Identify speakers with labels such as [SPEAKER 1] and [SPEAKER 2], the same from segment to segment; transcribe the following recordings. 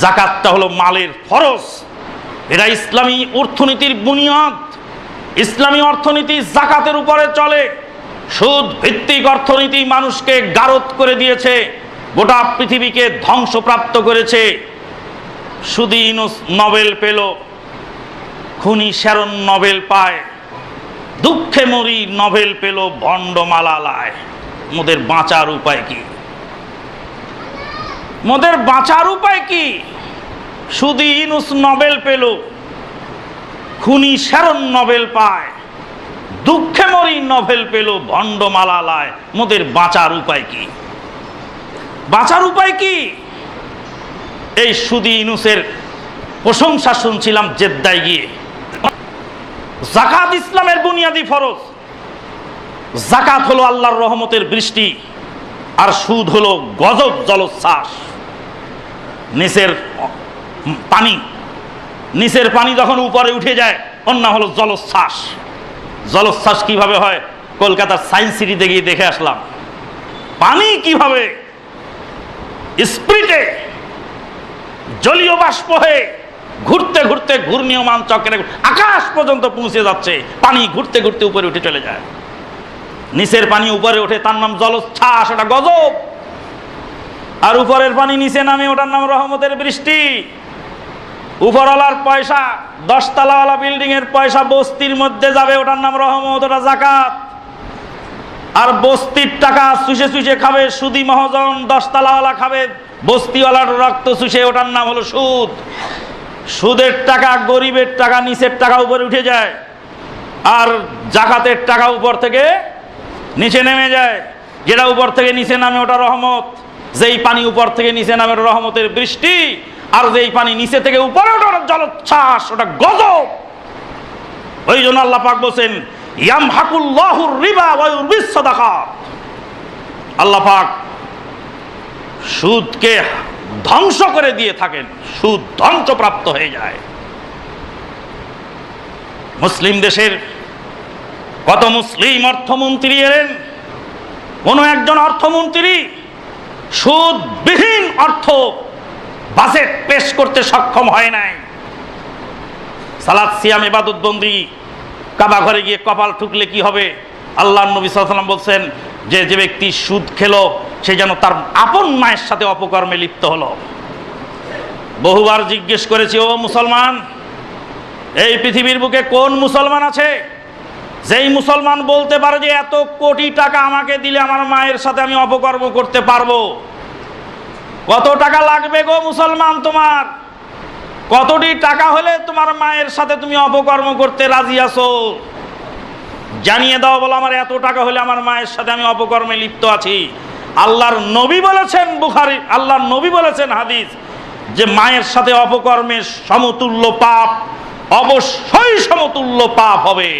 [SPEAKER 1] জাকাতটা হলো মালের ফরজ। এটা ইসলামী অর্থনীতির বুনিয়াদ। ইসলামী অর্থনীতি জাকাতের উপরে চলে। সুদ ভিত্তিক অর্থনীতি মানুষকে গারত করে দিয়েছে। গোটা পৃথিবীকে ধ্বংসপ্রাপ্ত করেছে। সুদি নবেল পেল। খুনি শ্যারন নবেল পায়। দুঃখে মরি নভেল পেল ভণ্ডমালালায়। মোদের বাঁচার উপায় কি? মোদের বাঁচার উপায় কি? সুদি ইনুস নবেল পেল, খুনি শ্যারন নবেল পায়, দুঃখে মরি নভেল পেল ভণ্ডমালালায়। মোদের বাঁচার উপায় কি? বাঁচার উপায় কি? এই সুদি ইনুসের প্রশংসা শুনছিলাম জেদ্দায় গিয়ে। জাকাত ইসলামের বুনিয়াদি ফরজ। জাকাত হলো আল্লাহর রহমতের বৃষ্টি, আর সুদ হলো গজব জলোচ্ছ্বাস। নিচের পানি। নিচের পানি যখন উপরে উঠে যায়, অন্য হলো জলোচ্ছ্বাস। জলোচ্ছ্বাস কীভাবে হয়? কলকাতার সায়েন্স সিটিতে গিয়ে দেখে আসলাম। পানি কীভাবে? স্প্রিটে জলীয় বাষ্প হয়ে ঘুরতে ঘুরতে ঘূর্ণীয়মান চক্রে আকাশ পর্যন্ত পৌঁছে যাচ্ছে। পানি ঘুরতে ঘুরতে উপরে উঠে চলে যায়। নিচের পানি উপরে ওঠে তার নাম জলোচ্ছ্বাস, ওটা গজব। আর উপরের পানি নিচে নামে, ওটার নাম রহমতের বৃষ্টি। উপরওয়ালার পয়সা, দশতলাওয়ালা বিল্ডিং এর পয়সা বস্তির মধ্যে যাবে, ওটার নাম রহমত, ওটা জাকাত। আর বস্তির টাকা চুষে চুষে খাবে, সুদি মহাজন দশতলাওয়ালা খাবে, বস্তিওয়ালার রক্ত চুষে, ওটার নাম হলো সুদ। সুদের টাকা গরিবের টাকা, নিচের টাকা উপরে উঠে যায়, আর জাকাতের টাকা উপর থেকে নিচে নেমে যায়। যেটা উপর থেকে নিচে নামে, ওটা রহমত। যেই পানি উপর থেকে নিচে নামে রহমতের বৃষ্টি, আর যেই পানি নিচে থেকে উপরে ওটা ওটা জলোচ্ছ্বাস, ওটা গজব। ওই জন্য আল্লাহ পাক বলছেন ইয়াম হাকুল্লাহুর রিবা ওয়ায়ুরবিস সাদাকাত। আল্লাহ পাক সুদকে ধ্বংস করে দিয়ে থাকেন, সুদ ধ্বংসপ্রাপ্ত হয়ে যায়। মুসলিম দেশের কত মুসলিম অর্থমন্ত্রী এলেন? কোনো একজন অর্থমন্ত্রী সুদবিহীন অর্থ বাজেট পেশ করতে সক্ষম হয় নাই। সালাদ, সিয়াম এবাদতবন্দি কাবা ঘরে গিয়ে কপাল ঠুকলে কি হবে? আল্লাহ নবী সাল্লাম বলছেন যে যে ব্যক্তি সুদ খেলো, সে যেন তার আপন মায়ের সাথে অপকর্মে লিপ্ত হলো। বহুবার জিজ্ঞেস করেছি, ও মুসলমান, এই পৃথিবীর বুকে কোন মুসলমান আছে? যেই মুসলমান বলতে পারে যে এত কোটি টাকা আমাকে দিলে আমার মায়ের সাথে আমি অপকর্ম করতে পারব? কত টাকা লাগবে গো মুসলমান তোমার? কতটি টাকা হলে তোমার মায়ের সাথে তুমি অপকর্ম করতে রাজি আছো? জানিয়ে দাও বলো, আমার এত টাকা হলে আমার মায়ের সাথে আমি অপকর্মে লিপ্ত আছি। আল্লাহর নবী বলেছেন বুখারি, আল্লাহর নবী বলেছেন হাদিস যে মায়ের সাথে অপকর্মের সমতুল্য পাপ অবশ্যই সমতুল্য পাপ হবে।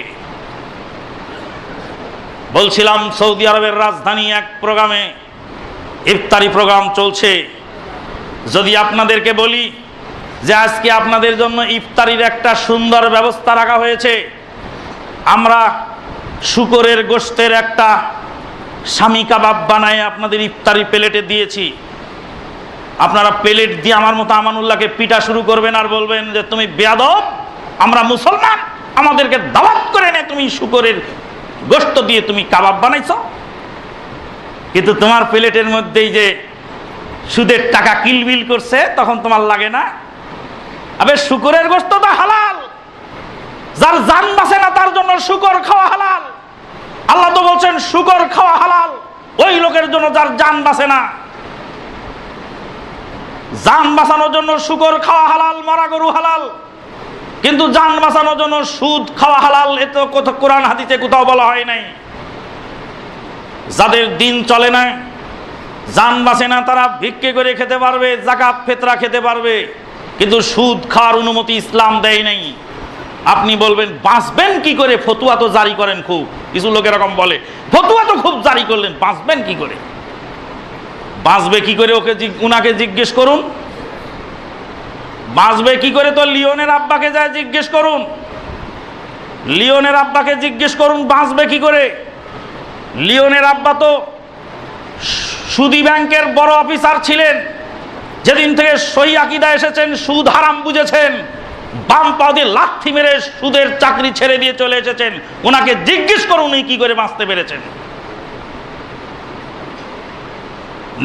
[SPEAKER 1] বলছিলাম সৌদি আরবের রাজধানী এক প্রোগ্রামে ইফতারি প্রোগ্রাম চলছে। যদি আপনাদেরকে বলি যে আজকে আপনাদের জন্য ইফতারির একটা সুন্দর ব্যবস্থা রাখা হয়েছে, আমরা শুকরের গোস্তের একটা স্বামী কাবাব বানায় আপনাদের ইফতারি প্লেটে দিয়েছি। আপনারা প্লেট দিয়ে আমার মতো আমানুল্লাহকে পিটা শুরু করবেন আর বলবেন যে, তুমি বেয়াদব, আমরা মুসলমান, আমাদেরকে দাওয়াত করে নে, তুমি শুকরের গোস্ত দিয়ে তুমি কাবাব বানাইছ। কিন্তু তোমার প্লেটের মধ্যেই যে সুদের টাকা কিলবিল করছে, তখন তোমার লাগে না। আবে শুকরের গোস্ত তো হালাল। যার জান বাঁচে না, তার জন্য শুকর খাওয়া হালাল। আল্লাহ তো বলছেন, শুকর খাওয়া হালাল। ওই লোকের জন্য যার জান বাঁচে না। জান বাঁচানোর জন্য শুকর খাওয়া হালাল, মরা গরু হালাল। কিন্তু যান বাঁচানোর জন্য সুদ, খাওয়া হালাল, এ তো কোথাও কোরআন হাদিতে কোথাও বলা হয় নাই। যাদের দিন চলে না, যান বাঁচে না, তারা ভিক্ষে করে খেতে পারবে, জাকাত, ফেতরা খেতে পারবে, কিন্তু সুদ খাওয়ার অনুমতি ইসলাম দেয় নাই। আপনি বলবেন, বাঁচবেন কি করে? ফতুয়া তো জারি করেন খুব। কিছু লোক এরকম বলে, ফতুয়া তো খুব জারি করলেন, বাঁচবেন কি করে? বাঁচবে কি করে ওকে উনাকে জিজ্ঞেস করুন। বাঁচবে কি করে তো লিওনের আব্বাকে যায় জিজ্ঞেস করুন। লিওনের আব্বাকে জিজ্ঞেস করুন, বাঁচবে কি করে? লিওনের আব্বা তো সুদি ব্যাংকের বড় অফিসার ছিলেন। যেদিন থেকে সই আকিদা এসেছেন, সুদ হারাম বুঝেছেন। বাম পা দিয়ে লাথি মেরে সুদের চাকরি ছেড়ে দিয়ে চলে এসেছেন। ওনাকে জিজ্ঞেস করুন কি করে বাঁচতে পেরেছেন।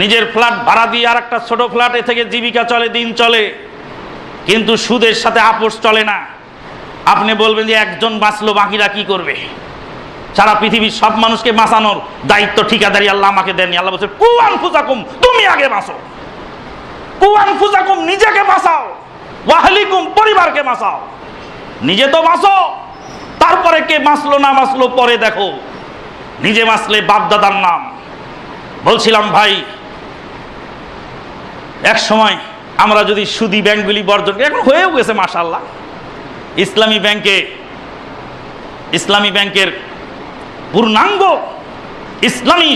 [SPEAKER 1] নিজের ফ্ল্যাট ভাড়া দিয়ে আর একটা ছোট ফ্ল্যাটে থেকে জীবিকা চলে, দিন চলে। কিন্তু সুদের সাথে আপোষ চলে না। আপনি বলবেন যে একজন বাঁচলো, বাকিরা কি করবে? সারা পৃথিবীর সব মানুষকে বাঁচানোর দায়িত্ব ঠিকাদারি আল্লাহ আমাকে দেননি। আল্লাহ বলছে কুয়ান ফুজাকুম তুমি আগে বাঁচো। কুয়ান ফুজাকুম নিজেকে বাঁচাও। ওয়াহলিকুম, পরিবারকে বাঁচাও। নিজে তো বাঁচো, তারপরে কে বাঁচলো না বাঁচলো পরে দেখো। নিজে বাঁচলে বাপদাদার নাম। বলছিলাম, ভাই, এক সময় আমরা যদি সুদি ব্যাংকগুলি বর্জন করি, এখন হয়েও গেছে মাশাল্লাহ ইসলামী ব্যাংকে ইসলামী ব্যাংকের পূর্ণাঙ্গ ইসলামী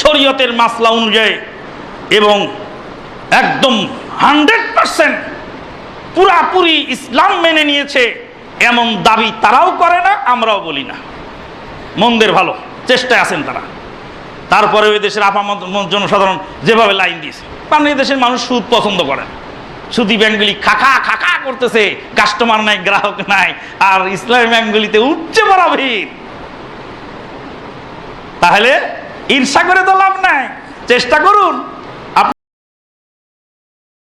[SPEAKER 1] শরীয়তের মাসলা অনুযায়ী এবং একদম হান্ড্রেড পার্সেন্ট পুরাপুরি ইসলাম মেনে নিয়েছে এমন দাবি তারাও করে না আমরাও বলি না। মন্দের ভালো চেষ্টায় আছেন তারা। তারপরে ওই দেশের আপামত জনসাধারণ যেভাবে লাইন দিয়েছে। কারণ এই দেশের মানুষ সুদ পছন্দ করে। না সুদি ব্যাংকগুলি খাখা খাখা করতেছে কাস্টমার নাই, গ্রাহক নাই, আর ইসলামী ব্যাংকগুলিতে উঠছে পড়া ভিড় তাহলে ঈর্ষা করে তো লাভ নাই। চেষ্টা করুন।